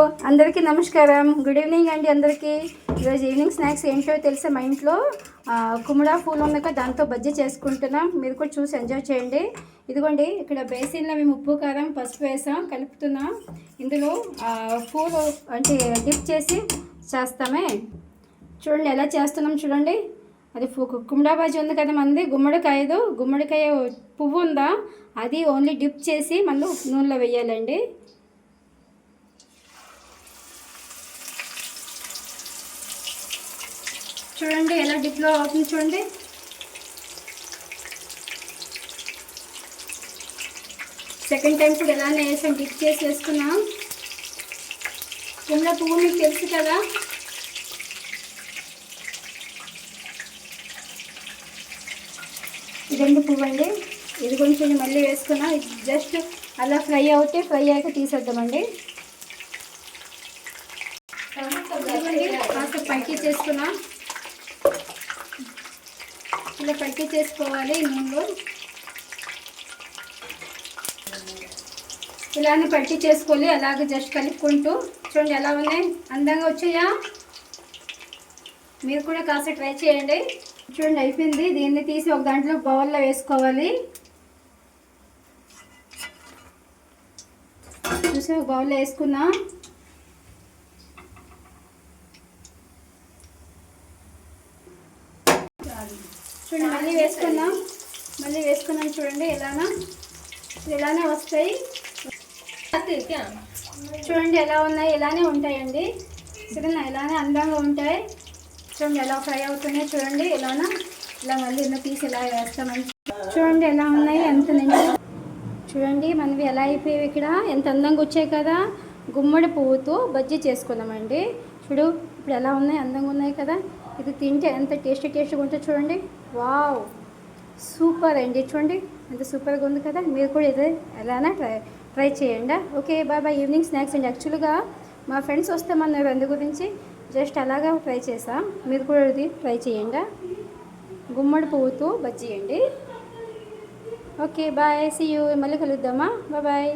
అందరికీ నమస్కారం. Good evening అండి అందరికీ. ఈరోజు ఈవినింగ్ స్నాక్స్ ఏంటో తెలిసే మా ఇంట్లో? కుమడా పూలు ఉన్నాక దాంతో బజ్జీ చేసుకుంటున్నాం. మీరు కూడా చూసి ఎంజాయ్ చేయండి. ఇదిగోండి ఇక్కడ బేసిన్లో మేము ఉప్పు కారం పసుపు వేసాం కలుపుతున్నాం. ఇందులో పూలు అంటే డిప్ చేసి చేస్తామే. చూడండి ఎలా చేస్తున్నాం చూడండి. అది పు- కుమ్డా ఉంది కదా మంది గుమ్మడికాయదు. గుమ్మడికాయ పువ్వు ఉందా? అది ఓన్లీ డిప్ చేసి మళ్ళీ నూనెలో వేయాలండి. చూడండి ఎలా డిప్లో అవుతుంది చూడండి. సెకండ్ టైం కూడా ఎలానే వేసాం డిప్ చేసి వేసుకున్నాం. కుమ్డా పువ్వు మీకు తెలుసు కదా. ఇదండి పువ్వు అండి ఇది కొంచెం మళ్ళీ వేసుకున్నా. జస్ట్ అలా ఫ్రై అవుతే ఫ్రై అయ్యాక తీసేద్దామండి. కాస్త పైకి చేసుకున్నా. ఇలా పైకి చేసుకోవాలి నూనెలో. ఇలానే పట్టి చేసుకోవాలి అలాగే జస్ట్ కలుపుకుంటూ. చూడండి ఎలా ఉన్నాయి? అందంగా వచ్చాయా? మీరు కూడా కాస్త ట్రై చేయండి. చూడండి అయిపోయింది. దీన్ని తీసి ఒక దాంట్లో బౌల్లో వేసుకోవాలి. చూసి ఒక బౌల్లో వేసుకున్నాం చూడండి మళ్ళీ వేసుకున్నాం మళ్ళీ వేసుకున్నాం చూడండి ఎలానా? ఇలానే వస్తాయి? చూడండి ఎలా ఉన్నాయి ఇలానే ఉంటాయండి. సరేనా? ఇలానే అందంగా ఉంటాయి. చూడండి ఎలా ఫ్రై అవుతున్నాయి చూడండి ఇలానా ఇలా మళ్ళీ ఎన్నో తీసి ఇలా వేస్తామని చూడండి. ఎలా ఉన్నాయి ఎంత నిండు? చూడండి మనవి ఎలా అయిపోయాయి ఇక్కడ. ఎంత అందంగా వచ్చాయి కదా. గుమ్మడి పువ్వుతో బజ్జీ చేసుకున్నామండి చూడు ఇప్పుడు ఎలా ఉన్నాయి? అందంగా ఉన్నాయి కదా? ఇది తింటే ఎంత టేస్టీ టేస్టీగా ఉంటుంది చూడండి. వావ్! సూపర్ అండి. చూడండి ఎంత సూపర్గా ఉంది కదా? మీరు కూడా ఇదే ఎలానా ట్రై ట్రై చేయండి. Okay bye bye evening snacks అండి. యాక్చువల్గా మా ఫ్రెండ్స్ వస్తామన్నారు అందు గురించి. జస్ట్ అలాగా ట్రై చేసాం. మీరు కూడా ఇది ట్రై చేయండి. గుమ్మడి పువ్వుతో బజ్జీ అండి. ఓకే బాయ్ సీ యూ మళ్ళీ కలుద్దామా? బాయ్